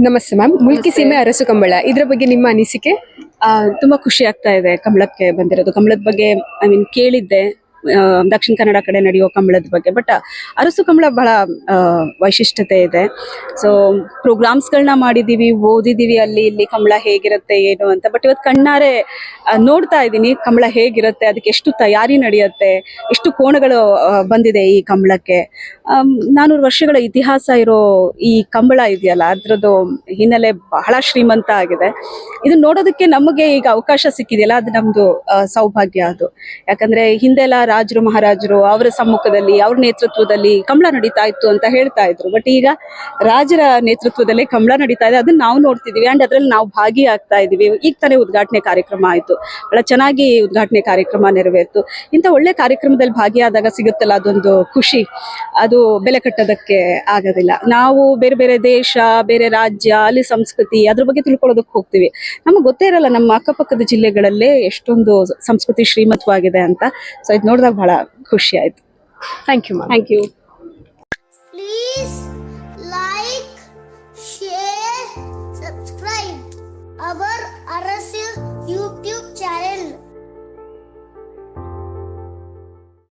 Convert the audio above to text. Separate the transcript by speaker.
Speaker 1: ನಮಸ್ತೆ ಮ್ಯಾಮ್. ಮುಲ್ಕಿ ಸೀಮೆ ಅರಸು ಕಂಬಳ. ಇದ್ರ ಬಗ್ಗೆ ನಿಮ್ಮ ಅನಿಸಿಕೆ?
Speaker 2: ತುಂಬಾ ಖುಷಿ ಆಗ್ತಾ ಇದೆ ಕಂಬಳಕ್ಕೆ ಬಂದಿರೋದು. ಕಂಬಳದ ಬಗ್ಗೆ ಐ ಮೀನ್ ಕೇಳಿದ್ದೆ. ದಕ್ಷಿಣ ಕನ್ನಡ ಕಡೆ ನಡೆಯೋ ಕಂಬಳದ ಬಗ್ಗೆ. ಬಟ್ ಅರಸು ಕಂಬಳ ಬಹಳ ವೈಶಿಷ್ಟ್ಯತೆ ಇದೆ. ಸೊ ಪ್ರೋಗ್ರಾಮ್ಸ್ಗಳನ್ನ ಮಾಡಿದೀವಿ ಓದಿದೀವಿ ಅಲ್ಲಿ ಇಲ್ಲಿ ಕಂಬಳ ಹೇಗಿರುತ್ತೆ ಏನು ಅಂತ. ಬಟ್ ಇವತ್ತು ಕಣ್ಣಾರೆ ನೋಡ್ತಾ ಇದ್ದೀನಿ ಕಂಬಳ ಹೇಗಿರುತ್ತೆ ಅದಕ್ಕೆ ಎಷ್ಟು ತಯಾರಿ ನಡೆಯುತ್ತೆ ಎಷ್ಟು ಕೋಣಗಳು ಬಂದಿದೆ ಈ ಕಂಬಳಕ್ಕೆ. ನಾನೂರು ವರ್ಷಗಳ ಇತಿಹಾಸ ಇರೋ ಈ ಕಂಬಳ ಇದೆಯಲ್ಲ ಅದ್ರದ್ದು ಹಿನ್ನೆಲೆ ಬಹಳ ಶ್ರೀಮಂತ ಆಗಿದೆ. ಇದು ನೋಡೋದಕ್ಕೆ ನಮಗೆ ಈಗ ಅವಕಾಶ ಸಿಕ್ಕಿದೆಯಲ್ಲ ಅದು ನಮ್ದು ಆ, ಸೌಭಾಗ್ಯ ಅದು. ಯಾಕಂದ್ರೆ ಹಿಂದೆಲ್ಲ ರಾಜರು, ಮಹಾರಾಜರು ಅವರ ಸಮ್ಮುಖದಲ್ಲಿ, ಅವ್ರ ನೇತೃತ್ವದಲ್ಲಿ ಕಂಬಳ ನಡೀತಾ ಇತ್ತು ಅಂತ ಹೇಳ್ತಾ ಇದ್ರು. ಬಟ್ ಈಗ ರಾಜರ ನೇತೃತ್ವದಲ್ಲೇ ಕಂಬಳ ನಡೀತಾ ಇದೆ. ಅದನ್ನ ನಾವು ನೋಡ್ತಿದೀವಿ. ಅಂಡ್ ಅದ್ರಲ್ಲಿ ನಾವು ಭಾಗಿಯಾಗ್ತಾ ಇದೀವಿ. ಈಗ ತಾನೇ ಉದ್ಘಾಟನೆ ಕಾರ್ಯಕ್ರಮ ಆಯ್ತು. ಬಹಳ ಚೆನ್ನಾಗಿ ಉದ್ಘಾಟನೆ ಕಾರ್ಯಕ್ರಮ ನೆರವೇರಿತು. ಇಂಥ ಒಳ್ಳೆ ಕಾರ್ಯಕ್ರಮದಲ್ಲಿ ಭಾಗಿಯಾದಾಗ ಸಿಗುತ್ತಲ್ಲ ಅದೊಂದು ಖುಷಿ. ಅದು ಬೆಲೆ ಕಟ್ಟೋದಕ್ಕೆ ಆಗೋದಿಲ್ಲ. ನಾವು ಬೇರೆ ಬೇರೆ ದೇಶ, ಬೇರೆ ರಾಜ್ಯ, ಅಲ್ಲಿ ಸಂಸ್ಕೃತಿ, ಅದ್ರ ಬಗ್ಗೆ ತಿಳ್ಕೊಳ್ಳೋದಕ್ಕೆ ಹೋಗ್ತೀವಿ. ನಮಗೆ ಗೊತ್ತೇ ಇರಲ್ಲ ನಮ್ಮ ಅಕ್ಕಪಕ್ಕದ ಜಿಲ್ಲೆಗಳಲ್ಲೇ ಎಷ್ಟೊಂದು ಸಂಸ್ಕೃತಿ ಶ್ರೀಮಂತವಾಗಿದೆ ಅಂತ. ಸೊ ಇದು ನೋಡಿದಾಗ ಬಹಳ ಖುಷಿ ಆಯ್ತು
Speaker 1: thank you ma'am
Speaker 2: thank you
Speaker 3: Please like, share, subscribe our